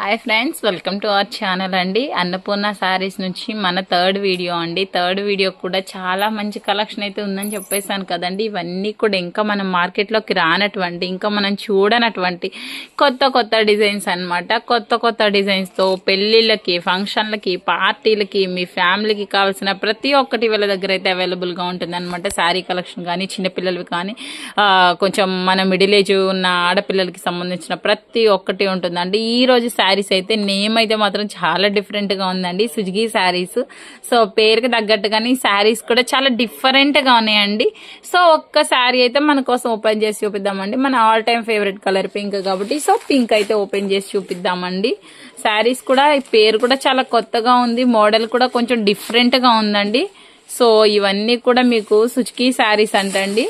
Hi friends welcome to our channel అండి. అన్నపూర్ణ శారీస్ నుంచి మన థర్డ్ వీడియో అండి. థర్డ్ వీడియో కూడా చాలా మంచి కలెక్షన్ అయితే ఉందని చెప్పేసాను కదండి. ఇవన్నీ కూడా ఇంకా మనం మార్కెట్లోకి రానటువంటి ఇంకా మనం చూడనటువంటి కొత్త కొత్త డిజైన్స్ అనమాట కొత్త కొత్త డిజైన్స్తో పెళ్ళిళ్ళకి ఫంక్షన్లకి పార్టీలకి మీ ఫ్యామిలీకి కావాల్సిన ప్రతి ఒక్కటి వీళ్ళ దగ్గర అయితే అవైలబుల్గా ఉంటుంది అనమాట శారీ కలెక్షన్ కానీ చిన్నపిల్లలవి కానీ కొంచెం మన మిడిల్ ఏజ్ ఉన్న ఆడపిల్లలకి సంబంధించిన ప్రతి ఒక్కటి ఉంటుందండి. ఈ రోజు శారీస్ అయితే నేమ్ అయితే మాత్రం చాలా డిఫరెంట్గా ఉందండి. సుజుకి శారీస్. సో పేరుకి తగ్గట్టుగానే శారీస్ కూడా చాలా డిఫరెంట్గా ఉన్నాయండి. సో ఒక్క శారీ అయితే మన కోసం ఓపెన్ చేసి చూపిద్దామండి. మన all time favourite colour pink కాబట్టి సో పింక్ అయితే ఓపెన్ చేసి చూపిద్దామండి. శారీస్ కూడా పేరు కూడా చాలా కొత్తగా ఉంది. మోడల్ కూడా కొంచెం డిఫరెంట్గా ఉందండి. సో ఇవన్నీ కూడా మీకు సుజుకి శారీస్ అంటండి.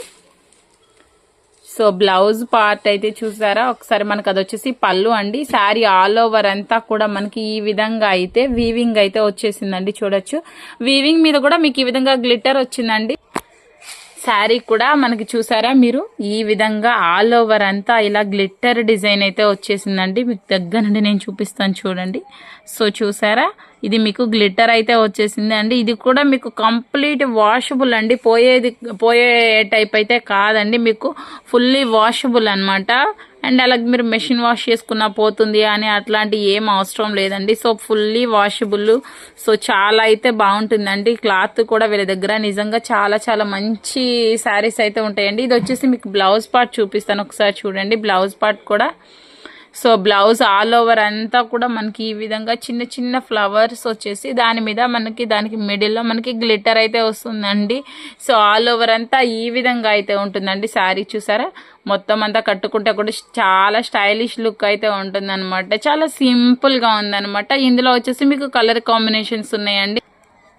సో బ్లౌజ్ పార్ట్ అయితే చూసారా? ఒకసారి మనకు అది వచ్చేసి పళ్ళు అండి. శారీ ఆల్ ఓవర్ అంతా కూడా మనకి ఈ విధంగా అయితే వీవింగ్ అయితే వచ్చేసిందండి చూడొచ్చు. వీవింగ్ మీద కూడా మీకు ఈ విధంగా గ్లిటర్ వచ్చిందండి. శారీ కూడా మనకి చూసారా మీరు? ఈ విధంగా ఆల్ ఓవర్ అంతా ఇలా గ్లిట్టర్ డిజైన్ అయితే వచ్చేసిందండి. మీకు దగ్గర నుండి నేను చూపిస్తాను చూడండి. సో చూసారా? ఇది మీకు గ్లిటర్ అయితే వచ్చేసింది. అండి ఇది కూడా మీకు కంప్లీట్ వాషబుల్ అండి. పోయేది పోయే టైప్ అయితే కాదండి. మీకు ఫుల్లీ వాషబుల్ అనమాట అండ్ అలాగే మీరు మెషిన్ వాష్ చేసుకున్నా పోతుంది అని అట్లాంటి ఏం అవసరం లేదండి. సో ఫుల్లీ వాషబుల్ సో చాలా అయితే బాగుంటుందండి. క్లాత్ కూడా వీళ్ళ దగ్గర నిజంగా చాలా చాలా మంచి శారీస్ అయితే ఉంటాయండి. ఇది వచ్చేసి మీకు బ్లౌజ్ పార్ట్ చూపిస్తాను. ఒకసారి చూడండి. బ్లౌజ్ పార్ట్ కూడా సో బ్లౌజ్ ఆల్ ఓవర్ అంతా కూడా మనకి ఈ విధంగా చిన్న చిన్న ఫ్లవర్స్ వచ్చేసి దాని మీద మనకి దానికి మిడిల్లో మనకి గ్లిటర్ అయితే వస్తుందండి. సో ఆల్ ఓవర్ అంతా ఈ విధంగా అయితే ఉంటుందండి శారీ చూసారా? మొత్తం అంతా కట్టుకుంటే కూడా చాలా స్టైలిష్ లుక్ అయితే ఉంటుంది చాలా సింపుల్గా ఉందనమాట ఉందన్నమాట. ఇందులో వచ్చేసి మీకు కలర్ కాంబినేషన్స్ ఉన్నాయండి.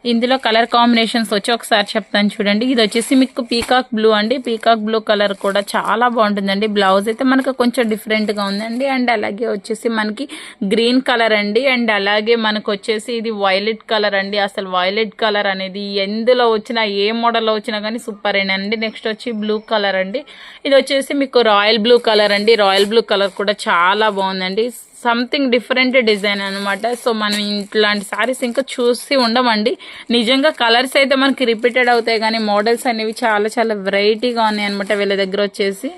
ఇందులో కలర్ కాంబినేషన్స్ వచ్చి ఒకసారి చెప్తాను చూడండి. ఇది వచ్చేసి మీకు పీకాక్ బ్లూ అండి. పీకాక్ బ్లూ కలర్ కూడా చాలా బాగుంటుందండి. బ్లౌజ్ అయితే మనకు కొంచెం డిఫరెంట్గా ఉందండి. అండ్ అలాగే వచ్చేసి మనకి గ్రీన్ కలర్ అండి. అండ్ అలాగే మనకు వచ్చేసి ఇది వైలెట్ కలర్ అండి. అసలు వైలెట్ కలర్ అనేది ఎందులో వచ్చినా ఏ మోడల్లో వచ్చినా కానీ సూపర్ అండి నెక్స్ట్ వచ్చి బ్లూ కలర్ అండి. ఇది వచ్చేసి మీకు రాయల్ బ్లూ కలర్ అండి. రాయల్ బ్లూ కలర్ కూడా చాలా బాగుందండి. సంథింగ్ డిఫరెంట్ డిజైన్ అనమాట సో మనం ఇట్లాంటి శారీస్ ఇంకా చూసి ఉండమండి. నిజంగా కలర్స్ అయితే మనకి రిపీటెడ్ అవుతాయి కానీ మోడల్స్ అనేవి చాలా చాలా వెరైటీగా ఉన్నాయి అనమాట వీళ్ళ దగ్గర వచ్చేసి.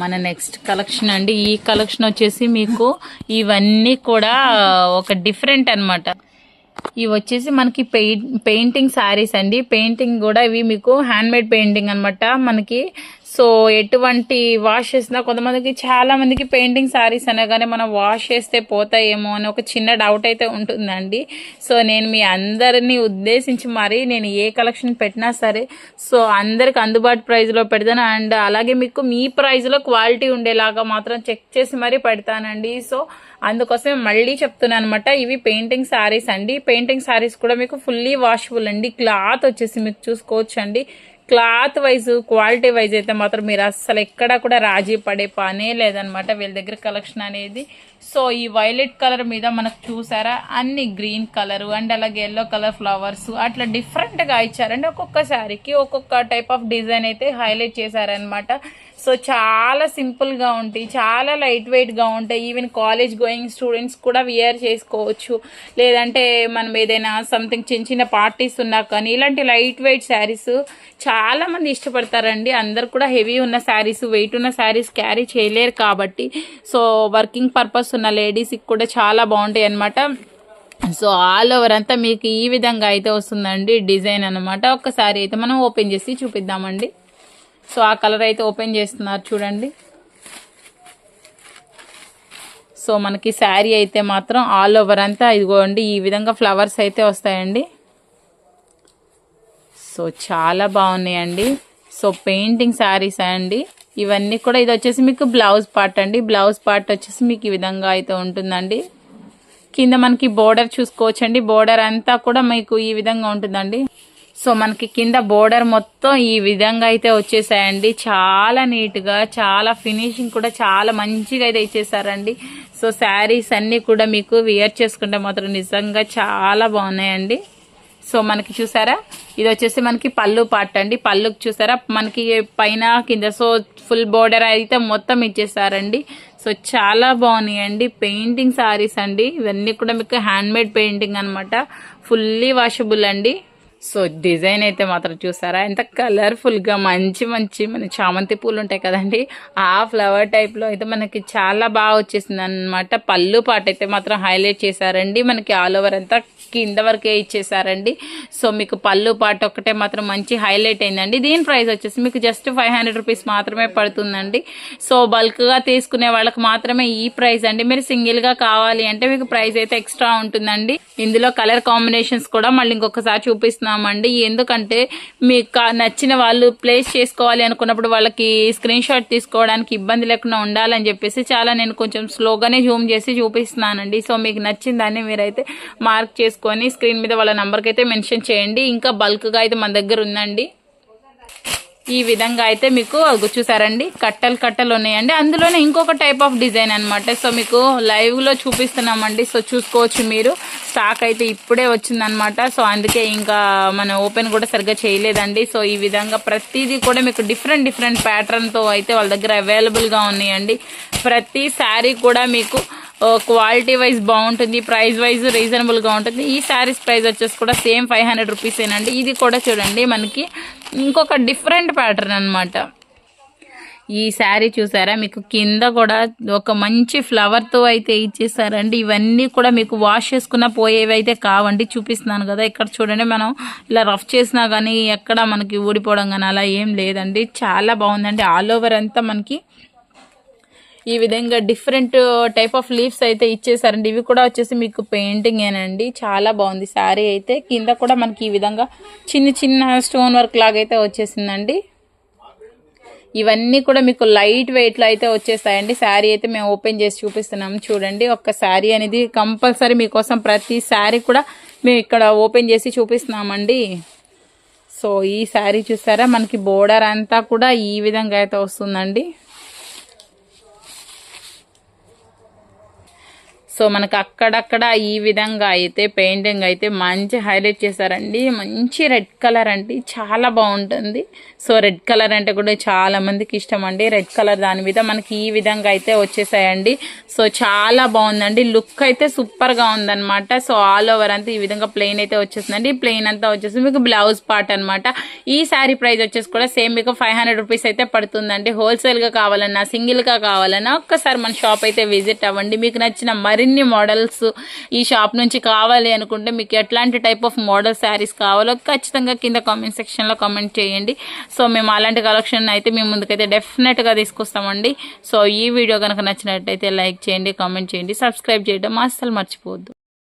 మన నెక్స్ట్ కలెక్షన్ అండి. ఈ కలెక్షన్ వచ్చేసి మీకు ఇవన్నీ కూడా ఒక డిఫరెంట్ అన్నమాట. ఇవి వచ్చేసి మనకి పెయింట్ పెయింటింగ్ శారీస్ అండి. పెయింటింగ్ కూడా ఇవి మీకు హ్యాండ్ మేడ్ పెయింటింగ్ అనమాట మనకి సో ఎటువంటి వాష్ చేసినా కొంతమందికి చాలా మందికి పెయింటింగ్ శారీస్ అనగానే మనం వాష్ చేస్తే పోతాయేమో అని ఒక చిన్న డౌట్ అయితే ఉంటుందండి. సో నేను మీ అందరినీ ఉద్దేశించి మరి నేను ఏ కలెక్షన్ పెట్టినా సరే సో అందరికి అందుబాటు ప్రైస్లో పెడతాను. అండ్ అలాగే మీకు మీ ప్రైస్లో క్వాలిటీ ఉండేలాగా మాత్రం చెక్ చేసి మరీ పెడతానండి. సో అందుకోసమే మళ్ళీ చెప్తున్నాను అనమాట ఇవి పెయింటింగ్ శారీస్ అండి. పెయింటింగ్ శారీస్ కూడా మీకు ఫుల్లీ వాషబుల్ అండి. క్లాత్ వచ్చేసి మీకు చూసుకోవచ్చు అండి క్లాత్ వైజ్ క్వాలిటీ వైజ్ అయితే మాత్రం మీరు అస్సలు ఎక్కడ కూడా రాజీ పడే పనే లేదనమాట వీళ్ళ దగ్గర కలెక్షన్ అనేది. సో ఈ వైలెట్ కలర్ మీద మనకు చూసారా? అన్ని గ్రీన్ కలర్ అండ్ అలాగే ఎల్లో కలర్ ఫ్లవర్స్ అట్లా డిఫరెంట్గా ఇచ్చారండి. ఒక్కొక్క శారీకి ఒక్కొక్క టైప్ ఆఫ్ డిజైన్ అయితే హైలైట్ చేశారనమాట సో చాలా సింపుల్గా ఉంటాయి చాలా లైట్ వెయిట్గా ఉంటాయి. ఈవెన్ కాలేజ్ గోయింగ్ స్టూడెంట్స్ కూడా వియర్ చేసుకోవచ్చు. లేదంటే మనం ఏదైనా సంథింగ్ చిన్న చిన్న పార్టీస్ ఉన్నా కానీ ఇలాంటి లైట్ వెయిట్ శారీస్ చాలా మంది ఇష్టపడతారండి. అందరు కూడా హెవీ ఉన్న శారీస్ వెయిట్ ఉన్న శారీస్ క్యారీ చేయలేరు కాబట్టి. సో వర్కింగ్ పర్పస్ ఉన్న లేడీస్కి కూడా చాలా బాగుంటాయి అన్నమాట. సో ఆల్ ఓవర్ అంతా మీకు ఈ విధంగా అయితే వస్తుందండి డిజైన్ అన్నమాట. ఒకసారి అయితే మనం ఓపెన్ చేసి చూపిద్దామండి. సో ఆ కలర్ అయితే ఓపెన్ చేస్తున్నారు చూడండి. సో మనకి శారీ అయితే మాత్రం ఆల్ ఓవర్ అంతా ఇదిగోండి ఈ విధంగా ఫ్లవర్స్ అయితే వస్తాయండి. సో చాలా బాగున్నాయండి. సో పెయింటింగ్ శారీస్ అండి. ఇవన్నీ కూడా ఇది వచ్చేసి మీకు బ్లౌజ్ పార్ట్ అండి. బ్లౌజ్ పార్ట్ వచ్చేసి మీకు ఈ విధంగా అయితే ఉంటుందండి. కింద మనకి బోర్డర్ చూసుకోవచ్చండి. బోర్డర్ అంతా కూడా మీకు ఈ విధంగా ఉంటుందండి. సో మనకి కింద బోర్డర్ మొత్తం ఈ విధంగా అయితే వచ్చేసాయండి. చాలా నీట్గా చాలా ఫినిషింగ్ కూడా చాలా మంచిగా అయితే ఇచ్చేసారండి. సో శారీస్ అన్నీ కూడా మీకు వియర్ చేసుకుంటే మాత్రం నిజంగా చాలా బాగున్నాయండి. సో మనకి చూసారా? ఇది వచ్చేసి మనకి పళ్ళు పార్ట్ అండి. పళ్ళుకి చూసారా? మనకి పైన కింద సో ఫుల్ బోర్డర్ అయితే మొత్తం ఇచ్చేసారండి. సో చాలా బాగున్నాయండి. పెయింటింగ్ సారీస్ అండి. ఇవన్నీ కూడా మీకు హ్యాండ్మేడ్ పెయింటింగ్ అనమాట ఫుల్లీ వాషబుల్ అండి. సో డిజైన్ అయితే మాత్రం చూసారా? ఎంత కలర్ఫుల్గా మంచి మంచి మన చామంతి పూలు ఉంటాయి కదండి. ఆ ఫ్లవర్ టైప్లో అయితే మనకి చాలా బాగా వచ్చేసింది అనమాట పళ్ళు పాట అయితే మాత్రం హైలైట్ చేశారండి. మనకి ఆల్ ఓవర్ అంతా కింద వరకే ఇచ్చేసారండి సో మీకు పళ్ళు పాట ఒకటే మాత్రం మంచి హైలైట్ అయిందండి. దీని ప్రైస్ వచ్చేసి మీకు జస్ట్ ఫైవ్ హండ్రెడ్ రూపీస్ మాత్రమే పడుతుందండి. సో బల్క్గా తీసుకునే వాళ్ళకి మాత్రమే ఈ ప్రైస్ అండి. మీరు సింగిల్గా కావాలి అంటే మీకు ప్రైస్ అయితే ఎక్స్ట్రా ఉంటుందండి. ఇందులో కలర్ కాంబినేషన్స్ కూడా మళ్ళీ ఇంకొకసారి చేస్తున్నామండి. ఎందుకంటే మీకు నచ్చిన వాళ్ళు ప్లేస్ చేసుకోవాలి అనుకున్నప్పుడు వాళ్ళకి స్క్రీన్ షాట్ తీసుకోవడానికి ఇబ్బంది లేకుండా ఉండాలని చెప్పేసి చాలా నేను కొంచెం స్లోగానే జూమ్ చేసి చూపిస్తున్నానండి. సో మీకు నచ్చిన దాన్ని మీరైతే మార్క్ చేసుకొని స్క్రీన్ మీద వాళ్ళ నెంబర్కి అయితే మెన్షన్ చేయండి. ఇంకా బల్క్గా అయితే మన దగ్గర ఉందండి. ఈ విధంగా అయితే మీకు చూసారండి? కట్టలు కట్టలు ఉన్నాయండి. అందులోనే ఇంకొక టైప్ ఆఫ్ డిజైన్ అనమాట సో మీకు లైవ్లో చూపిస్తున్నామండి. సో చూసుకోవచ్చు మీరు. స్టాక్ అయితే ఇప్పుడే వచ్చిందనమాట సో అందుకే ఇంకా మనం ఓపెన్ కూడా సరిగ్గా చేయలేదండి. సో ఈ విధంగా ప్రతిదీ కూడా మీకు డిఫరెంట్ డిఫరెంట్ ప్యాటర్న్తో అయితే వాళ్ళ దగ్గర అవైలబుల్గా ఉన్నాయండి. ప్రతి శారీ కూడా మీకు uh, క్వాలిటీ వైజ్ బాగుంటుంది ప్రైస్ వైజ్ రీజనబుల్గా ఉంటుంది. ఈ శారీస్ ప్రైస్ వచ్చేసి కూడా సేమ్ ఫైవ్ హండ్రెడ్ రూపీస్ ఇది కూడా చూడండి మనకి ఇంకొక డిఫరెంట్ ప్యాటర్న్ అన్నమాట. ఈ శారీ చూసారా? మీకు కింద కూడా ఒక మంచి ఫ్లవర్తో అయితే ఇచ్చేసారండి. ఇవన్నీ కూడా మీకు వాష్ చేసుకున్న పోయేవి అయితే కావండి. చూపిస్తున్నాను కదా ఇక్కడ చూడండి మనం ఇలా రఫ్ చేసినా కానీ ఎక్కడ మనకి ఊడిపోవడం కానీ అలా ఏం లేదండి. చాలా బాగుందండి. ఆల్ ఓవర్ అంతా మనకి ఈ విధంగా డిఫరెంట్ టైప్ ఆఫ్ లీవ్స్ అయితే ఇచ్చేసారండి. ఇవి కూడా వచ్చేసి మీకు పెయింటింగ్ ఏనండి. చాలా బాగుంది శారీ అయితే. కింద కూడా మనకి ఈ విధంగా చిన్న చిన్న స్టోన్ వర్క్ లాగా అయితే వచ్చేసిందండి. ఇవన్నీ కూడా మీకు లైట్ వెయిట్లో అయితే వచ్చేస్తాయండి. శారీ అయితే మేము ఓపెన్ చేసి చూపిస్తున్నాము చూడండి ఒక్క శారీ అనేది కంపల్సరీ మీకోసం ప్రతి శారీ కూడా మేము ఇక్కడ ఓపెన్ చేసి చూపిస్తున్నామండి. సో ఈ శారీ చూసారా? మనకి బోర్డర్ అంతా కూడా ఈ విధంగా అయితే వస్తుందండి. సో మనకు అక్కడక్కడ ఈ విధంగా అయితే పెయింటింగ్ అయితే మంచి హైలైట్ చేశారండి. మంచి రెడ్ కలర్ అండి. చాలా బాగుంటుంది. సో రెడ్ కలర్ అంటే కూడా చాలా మందికి ఇష్టం అండి. రెడ్ కలర్ దాని మీద మనకి ఈ విధంగా అయితే వచ్చేసాయండి. సో చాలా బాగుందండి. లుక్ అయితే సూపర్గా ఉందన్నమాట. సో ఆల్ ఓవర్ అంతా ఈ విధంగా ప్లెయిన్ అయితే వచ్చేసిందండి. ప్లెయిన్ అంతా వచ్చేసి మీకు బ్లౌజ్ పార్ట్ అనమాట ఈ శారీ ప్రైస్ వచ్చేసి కూడా సేమ్ మీకు ఫైవ్ హండ్రెడ్ రూపీస్ అయితే పడుతుందండి. హోల్సేల్గా కావాలన్నా సింగిల్గా కావాలన్నా ఒక్కసారి మన షాప్ అయితే విజిట్ అవ్వండి. మీకు నచ్చిన మరిన్ని మోడల్స్ ఈ షాప్ నుంచి కావాలి అనుకుంటే మీకు ఎట్లాంటి టైప్ ఆఫ్ మోడల్ శారీస్ కావాలో ఖచ్చితంగా కింద కామెంట్ సెక్షన్లో కామెంట్ చేయండి. సో మేము అలాంటి కలెక్షన్ అయితే మేము ముందుకైతే డెఫినెట్గా తీసుకొస్తామండి. సో ఈ వీడియో కనుక నచ్చినట్టయితే లైక్ చేయండి కామెంట్ చేయండి సబ్స్క్రైబ్ చేయడం అస్సలు మర్చిపోవద్దు.